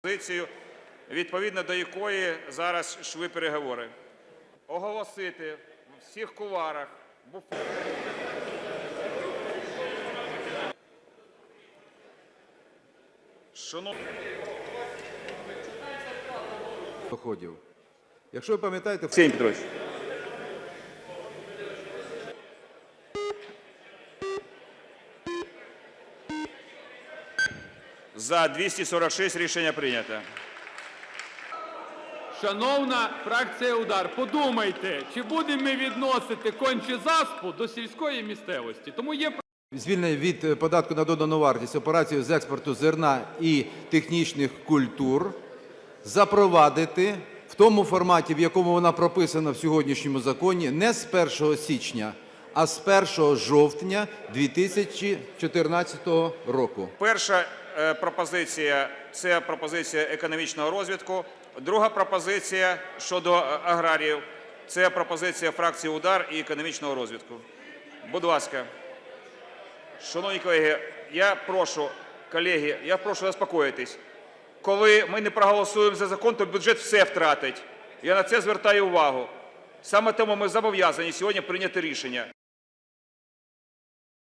позицію, відповідно до якої зараз йшли переговори. Оголосити в всіх куларах, буфетах, Шановні, доходів. Якщо ви пам'ятаєте, Сім Петрович. За 246 рішення прийнято. Шановна фракція Удар, подумайте, чи будемо ми відносити конче заспу до сільської місцевості. Тому є звільнення від е, податку на додану вартість операцію з експорту зерна і технічних культур запровадити в тому форматі, в якому вона прописана в сьогоднішньому законі, не з 1 січня, а з 1 жовтня 2014 року. Перша е, пропозиція це пропозиція економічного розвитку. Друга пропозиція щодо е, аграріїв це пропозиція фракції Удар і економічного розвитку. Будь ласка, шановні колеги, я прошу, колеги, я прошу заспокоїтись. Коли ми не проголосуємо за закон, то бюджет все втратить. Я на це звертаю увагу. Саме тому ми зобов'язані сьогодні прийняти рішення.